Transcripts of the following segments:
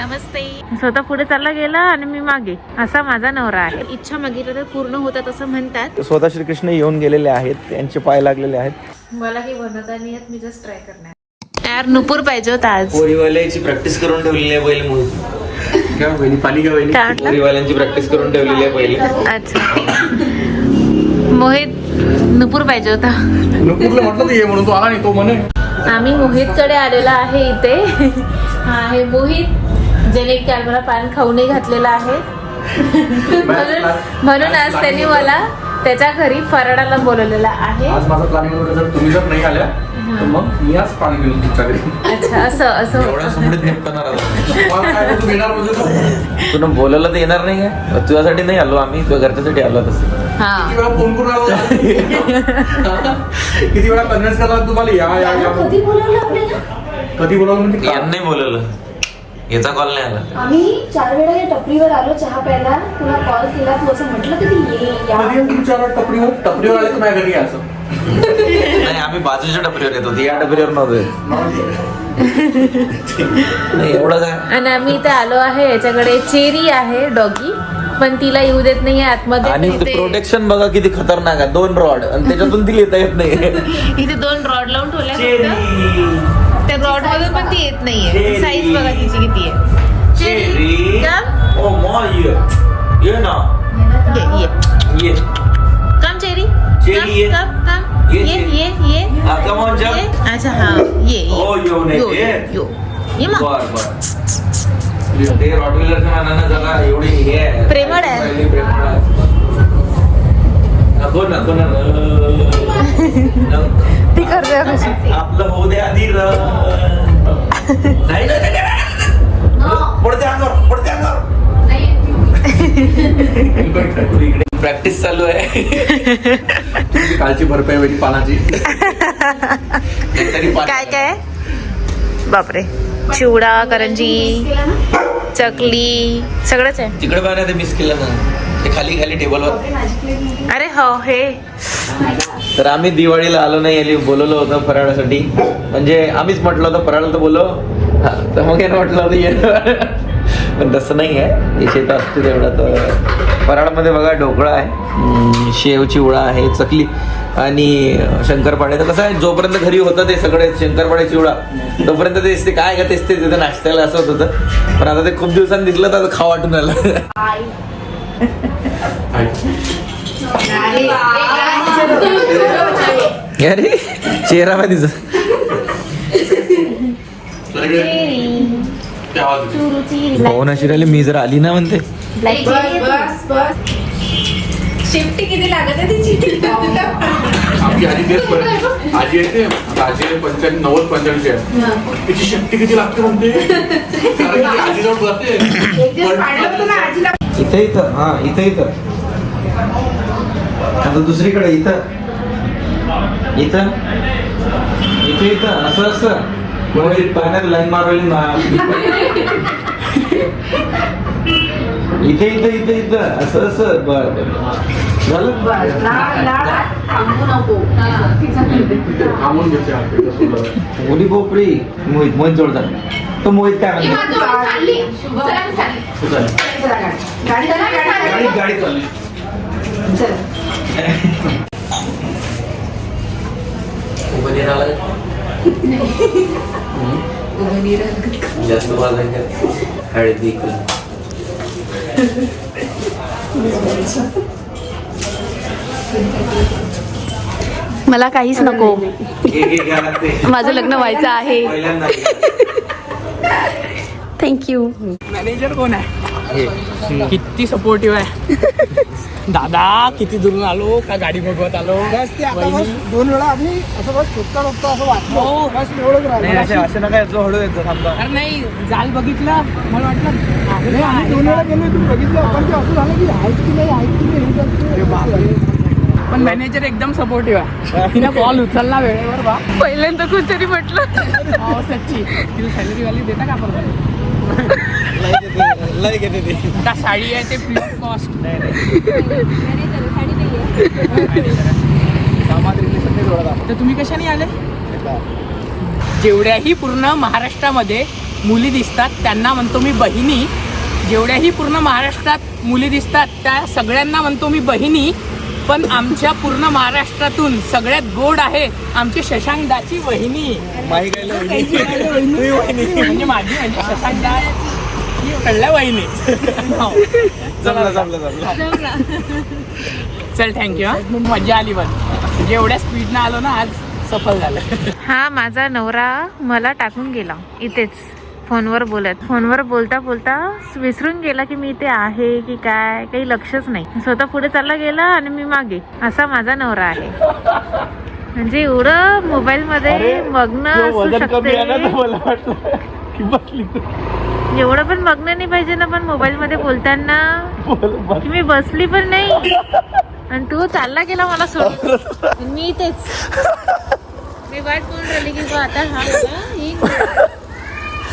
नमस्ते. स्वतः पुढे चालला गेला आणि मी मागे. असा माझा नवरा आहे. इच्छा मागितलं तर पूर्ण होतात असं म्हणतात. स्वतः श्रीकृष्ण येऊन गेलेले आहेत. त्यांचे पाय लागलेले आहेत. मला काही बनवता नाही येत मी जस्ट ट्राय करणार. यार नुपूर पाहिजे होता आज. पोरीवाल्याची प्रॅक्टिस करून ठेवलेली आहे पहिले मोहित काय वहिनी पोरीवाल्यांची प्रॅक्टिस करून ठेवलेली आहे पहिले अच्छा. मोहित नुपूर पाहिजे होता. नुपूरला म्हटलं तर ये म्हणून तो आला नाही तो म्हणे. आम्ही मोहितकडे आलेलो आहे इथे. हा आहे मोहित. ज्याने काल मला पान खाऊ नाही घातलेला आहे. म्हणून म्हणून आज त्यांनी मला त्याच्या घरी फराडाला बोलवलेला आहे. आज माझा प्लॅनिंग होतं जर तुम्ही जर नाही आल्या तर मग मी आज पाणी घेऊन तुमच्या घरी. अच्छा असं एवढ्या निपटणार म्हणजे? तुला बोलायला तर येणार नाही काय तुझ्यासाठी नाही आलो आम्ही तुझ्या घरच्यासाठी आलो तसं. हा. किती वेळा फोन करून आलो? किती वेळा कन्व्हिन्स करला तुम्हाला? या या या. कधी बोलावलं आपल्याला? कधी बोलावलं म्हणजे? यांनी बोलवलं. याचा कॉल नाही आला. आम्ही चार वेळा या टपरीवर आलो चहा प्यायला. तुला कॉल केला तू असं म्हटलं की ये या. कधी येऊन तुमच्या टपरीवर? टपरीवर आले तर माझ्या घरी यायचं नाही आम्ही बाजूच्या टपरीवर येत होती. या टपरीवर नव्हतो येत. नाही एवढं काय? आणि आम्ही इथे आलो आहे याच्याकडे चेरी आहे डॉगी. पण तिला येऊ देत नाहीये आतमध्ये आणि पण इथे- प्रोटेक्शन बघा किती खतरनाक आहे. दोन रॉड आणि त्याच्यातून ती येता येत नाही. इथे दोन रॉड लावून ठेवल्या त्या मधून पण ती येत नाहीये साईज बघा तिची किती आहे चेरी कम ओ मॉ ये ये ना ये ये। ये कम चेरी चेरी, ये. कम कम ये, ये ये ये। हा, come on, jump. ये. अच्छा हा। ये ये। ओ, यो नाही, ये. यो। ये मग बर बर। ते रॉटविलरच्या मानानं जरा एवढी हे। प्रेमळ आहे. प्रेमळ आहे। नको नको ना ती करते कशी आपलं होऊ दे आधी नाही नाही, नाही, नाही, नाही. पडते अंगावर पडते अंगावर. इकडे प्रॅक्टिस चालू आहे. कालची भरपाई होती पानाची. काय काय? बापरे. चिवडा करंजी चकली सगळंच आहे. तिकडे पाहिजे ते मिस केलं ना. ते खाली खाली टेबलवर अरे हो. हे तर आम्ही दिवाळीला आलो नाही याली बोलवलं होतं फराळासाठी. म्हणजे आम्हीच म्हटलं होतं फराळ तर बोलव. हा, तर मग यानं म्हटलं होतं ये. पण तसं नाही आहे. तर असते तेवढं तर फराळामध्ये बघा ढोकळा आहे. शेव चिवडा आहे चकली आणि शंकरपाळे. तर कसं आहे जोपर्यंत घरी होतं ते सगळे शंकरपाळे चिवडा. तोपर्यंत तेच ते काय का तेच ते तिथं नाश्त्याला असं होत होतं पण आता ते खूप दिवसांनी दिसलं तर आता खाऊ वाटून आलं. अरे. चेहरा पाहिजे तिचा हो ना शिराली मी जर आली ना म्हणते. शिफ्टी किती लागत आहे आमची आजी तेच पण आजी येते आता आजी पंच्याण्णव नव्वद पंच्याण्णवची आहे. तिची शक्ती किती लागते म्हणते? कारण की ती आजीजवळ जाते इथं इथं. हा इथं इथं. आता दुसरीकडे इथं. इथं? इथं इथं. असं असं. कोणी पाण्यात लाईन मारवली ना इथे इथं इथं इथं. असं असं. बर झालं? थांबून घेते. मोठी पोपडी मोहित मोहित जोडतात तो मोहित काय म्हणतो? गाडी. गाडी चालली उभं आला जास्त वाजायचं हळद इकडे मला काहीच नको. माझं लग्न व्हायचं आहे. थँक्यू मॅनेजर कोण आहे? किती सपोर्टिव्ह आहे. दादा किती दुरून आलो? का गाडी बघवत आलो? वहिनी. दोन वेळा आम्ही असं बस शोधता शोधता असं वाटलं. हो. बस एवढंच राहिलं. असं नका यातलं हळू येतो थांबा. अरे नाही जाल बघितलं. मला वाटलं आहे नाही, आम्ही दोन वेळा गेलो तुम्ही बघितलं. पण ते असं झालं की आहेत की नाही आहेत की नाही हे. पण मॅनेजर एकदम सपोर्टिव्ह आहे. तिने कॉल उचलला वेळेवर बा. पहिल्यांदा कोणतरी म्हटलं. हो सच्ची. तिला सॅलरी वाली देता का आपण? लय घेते ते आता साडी आहे ते ऑफ कॉस्ट तर तुम्ही कशाने आले? जेवढ्याही पूर्ण महाराष्ट्रामध्ये मुली दिसतात त्यांना म्हणतो मी बहिणी. जेवढ्याही पूर्ण महाराष्ट्रात मुली दिसतात त्या सगळ्यांना म्हणतो मी बहिणी. पण आमच्या पूर्ण महाराष्ट्रातून सगळ्यात गोड आहे आमची शशांकदाची वहिनी. म्हणजे माझी म्हणजे शशांकदा ही कळल्या वहिनी. हो. जमलं जमलं जमलं. चल थँक्यू हा. मजा आली बघ. म्हणजे एवढ्या स्पीडनं आलो ना आज सफल झालं. हा माझा नवरा मला टाकून गेला. इथेच. फोनवर बोलत. फोनवर बोलता बोलता विसरून गेला की मी इथे आहे की काय काही लक्षच नाही. स्वतः पुढे चालला गेला आणि मी मागे. असा माझा नवरा आहे. म्हणजे एवढं मोबाईल मध्ये मग्न असू शकते. एवढं पण मग्न नाही पाहिजे ना पण मोबाईल मध्ये बोलताना की मी बसली पण नाही. आणि तू चालला गेला मला सोड मी इथेच मी वाट कोण राहिली की आता हा.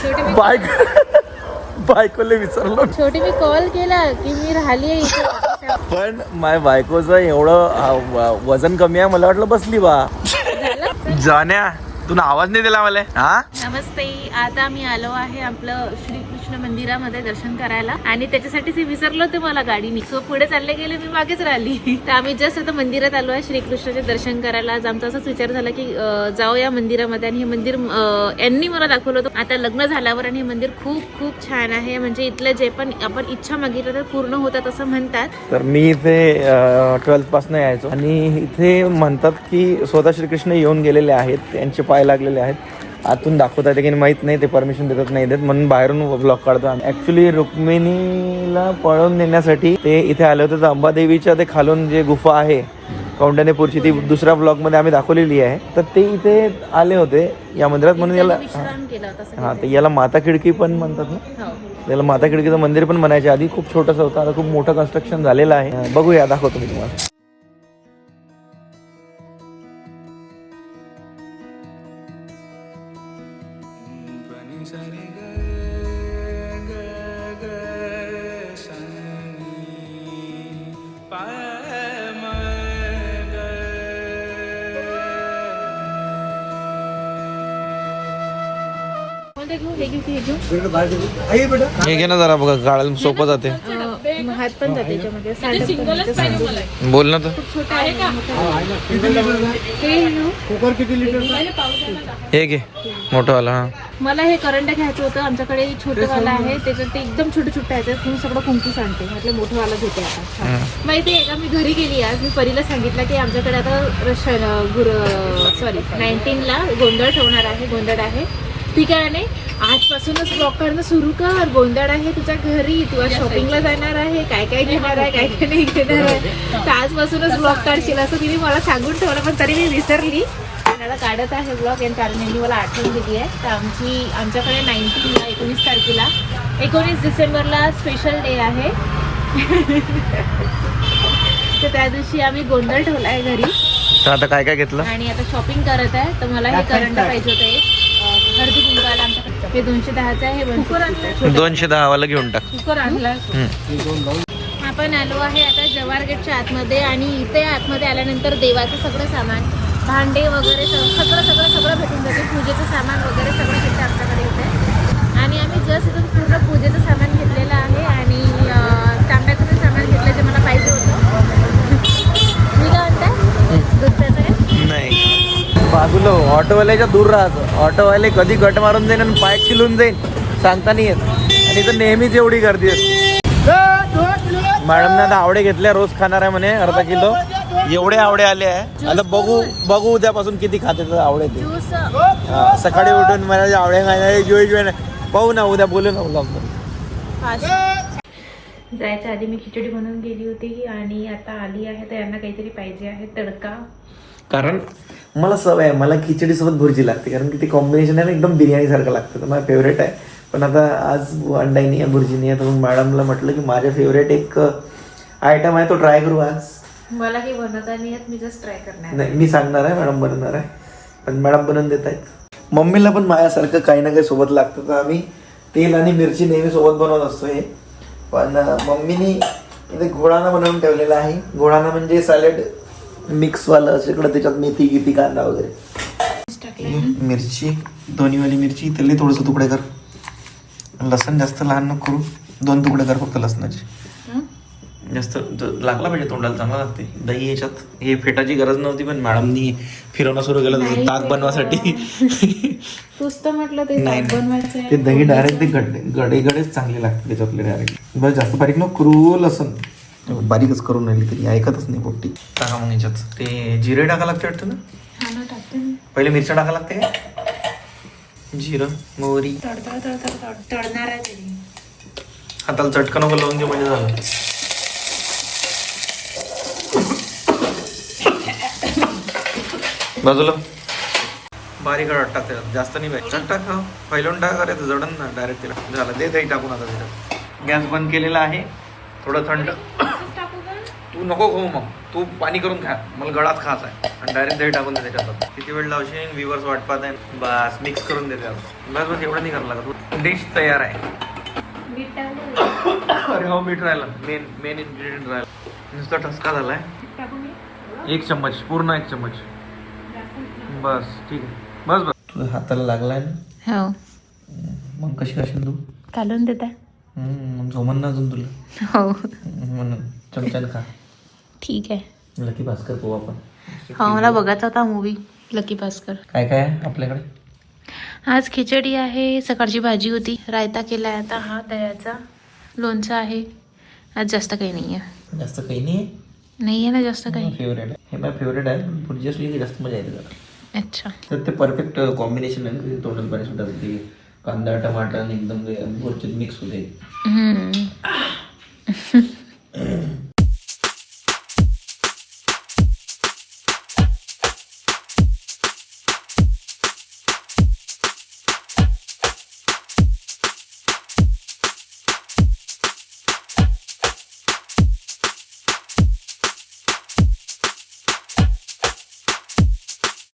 शेवटी बायक बायकोले विसरलो शेवटी मी कॉल केला की मी राहिली आहे इथे. पण माझ्या बायकोचं एवढं व- वजन कमी आहे मला वाटलं बसली बा. जाण्या. तुला आवाज नाही दिला मला. हा? नमस्ते आता आम्ही आलो आहे आपलं श्रीकृष्ण मंदिरामध्ये दर्शन करायला. आणि त्याच्यासाठीच हे विसरलो होते मला गाडीने सो पुढे चालले गेले मी मागेच राहिली. तर आम्ही जस्ट आता मंदिरात आलो आहे श्रीकृष्णाचे दर्शन करायला. आज आमचा असाच विचार झाला की जाऊ या मंदिरामध्ये. आणि हे मंदिर यांनी मला दाखवलं होतं. आता लग्न झाल्यावर आणि हे मंदिर खूप खूप छान आहे. म्हणजे इथलं जे पण आपण इच्छा मागितलं तर पूर्ण होतात असं म्हणतात. तर मी इथे ट्वेल्थपासून यायचो. आणि इथे म्हणतात की स्वतः श्रीकृष्ण येऊन गेलेले आहेत. त्यांचे पाय लागलेले आहेत. आतून दाखवतात की माहीत नाही ते परमिशन देतात नाही देत. म्हणून बाहेरून ब्लॉग काढतो आम्ही. ऍक्च्युली रुक्मिणीला पळवून नेण्यासाठी ते इथे आले होते. तर अंबादेवीच्या ते खालून जे गुफा आहे कौंडण्यपूरची ती दुसऱ्या ब्लॉगमध्ये आम्ही दाखवलेली आहे. तर ते इथे आले होते या मंदिरात. म्हणून याला हा तर याला माता खिडकी पण म्हणतात ना? हो. त्याला माता खिडकीचं मंदिर पण म्हणायचे आधी खूप छोटंसं होतं. आता खूप मोठं कन्स्ट्रक्शन झालेलं आहे. बघूया दाखवतो मी तुम्हाला. Bye. हे घेऊ की? हे. घेऊ हे घे ना जरा बघा गाळायला सोपं जाते हात पण बोल ना तर छोटं आहे का? हे घेऊ कुकर किती लिटरचा हे घे मोठं वाला हा मला हे करंट घ्यायचं होतं. आमच्याकडे छोटं वाला आहे. त्याच्यात ते एकदम छोटे छोटे आहे. त्यात मी सगळं कुंकू सांगते म्हटलं मोठं वाला घेते आता. माहिती आहे का? मी घरी गेली आज. मी परीला सांगितलं की आमच्याकडे आता रश गुर सॉरी नाईन्टीनला गोंधळ ठेवणार आहे गोंधळ आहे. ठीक आहे नाही आजपासूनच ब्लॉग करणं सुरू कर. गोंधळ आहे तुझ्या घरी. तू आज शॉपिंगला जाणार आहे. काय काय घेणार आहे काय काय नाही. घेणार आहे. तर आजपासूनच ब्लॉग काढशील असं तिने मला सांगून ठेवलं पण तरी मी विसरली. आणि आता काढत आहे ब्लॉग आणि कारण यांनी मला आठवण दिली आहे. तर आमची आमच्याकडे नाईन्टीनला एकोणीस तारखेला एकोणीस डिसेंबरला स्पेशल डे आहे. तर त्या दिवशी आम्ही गोंधळ ठेवला आहे घरी. तर आता काय काय घेतलं? आणि आता शॉपिंग करत आहे. तर मला हे करंट पाहिजे होतं हळदी कुंकवाला आमच्याकडे हे दोनशे दहाचं आहे हे दोनशे दहा वाला घेऊन टाक. कुकर आणला आपण आलो आहे आता जवाहर गेटच्या आतमध्ये आणि इथे आतमध्ये आल्यानंतर देवाचं सगळं सामान भांडे वगैरे सग- सगळं सगळं सगळं भेटून जाते. पूजेचं सामान वगैरे सगळं भेटतं आमच्याकडे इथे बाजूला ऑटोवाल्याच्या दूर राहतो ऑटोवाले कधी गट मारून जाईन आणि पाय शिलून जाईन सांगता नाही येत. आणि तर नेहमीच एवढी गर्दी असते. मॅडमने आता आवडे घेतल्या रोज खाणार आहे म्हणे अर्धा किलो. एवढे आवडे आले आहे. आता बघू बघू उद्यापासून किती खाते तर आवडे ते. हा, सकाळी उठून मला आवडे खायला जोई जोई पाहू ना उद्या बोलू ना ब्लॉग जायच्या आधी मी खिचडी बनवून गेली होती आणि आता आली आहे तर यांना काहीतरी पाहिजे आहे तडका. कारण मला सवय आहे मला खिचडी सोबत भुर्जी लागते कारण की ते कॉम्बिनेशन आहे ना एकदम बिर्याणी सारखं लागतं. तर माझं फेवरेट आहे. पण आता आज अंडाई नाही आहे भुर्जी नाही आहे तर मग मॅडमला म्हटलं की माझ्या फेवरेट एक आयटम आहे तो ट्राय करू आज. मला काही बनवता नाही येत मी जस्ट ट्राय करणार नाही मी सांगणार आहे मॅडम बनवणार आहे. पण मॅडम बनवून देत आहेत. मम्मीला पण माझ्यासारखं काही ना काही सोबत लागतं तर आम्ही तेल आणि मिरची नेहमी सोबत बनवत असतो हे. पण मम्मीनी इथे घोडाना बनवून ठेवलेला आहे. घोडाना म्हणजे सॅलेड मिक्सवालं सगळं त्याच्यात मेथी गिथी कांदा वगैरे. मिरची दोन्हीवाली मिरची त्याला थोडंसं तुकडे कर. लसण जास्त लहान नको करू. दोन तुकडे कर फक्त लसणाचे. जास्त लागला पाहिजे तोंडाला चांगला लागते. दही याच्यात हे फेटाची गरज नव्हती पण मॅडमनी फिरवणं सुरू केलं नाही ताक. बनवासाठी. तूच तर म्हटलं ते नाही ताक बनवायचं आहे. ते दही डायरेक्ट ते गडे गडे गडेच चांगले लागते त्याच्यातले डायरेक्ट बस जास्त बारीक नको करू लसण. बारीकच करून राहिली तरी ऐकतच नाही पोट्टी टाका मग याच्यात. ते जिरे टाका लागते वाटतं ना? हा टाकते. पहिले मिरच्या टाका लागते का? जिरं मोहरी. तडणार हाताला चटकन नको लावून दे म्हणजे झालं. बाजूला. बारीक हळद टाक त्याच्यात जास्त नाही पाहिजे टाक टाक हा. पहिलं टाक अरे जडन ना डायरेक्ट तिला. झालं. दे दही टाकून आता त्याच्यात गॅस बंद केलेला आहे. थोडं थंड. तू नको खाऊ मग. तू पाणी करून खा. मला गळात खायचा आहे. आणि डायरेक्ट दही टाकून दे त्याच्यात. किती वेळ लावशील? विवर्स वाट पाहत आहे. बस मिक्स करून देते. बस बस एवढं नाही करायला लागत. डिश तयार आहे. अरे हो मीठ राहिलं. मेन मेन इन्ग्रेडियंट राहिलं. नुसता ठसका झालाय. एक चम्मच पूर्ण एक चम्मच. बस ठीक आहे. बस बस. तुझ्या हाताला लागलाय ना? हो. मग कशी खाशील तू? काढून देता. मग झोमन ना अजून तुला. हो. म्हणून. चमच्यानं खा. ठीक आहे. लकी भास्कर पाहू आपण. हा मला बघायचा होता मूवी लकी भास्कर काय काय आपल्याकडे? आज खिचडी आहे सकाळची भाजी होती. रायता केला आहे आता हा दह्याचा. लोणचं आहे. आज जास्त काही नाही आहे जास्त काही नाही नाही आहे ना जास्त काही. फेवरेट आहे. हे माझं फेवरेट आहे पण पुढची असली की जास्त मजा येते जरा. अच्छा. तर ते परफेक्ट कॉम्बिनेशन आहे टोटल पाणी सुद्धा कांदा टमाटर आणि एकदम मिक्स होते.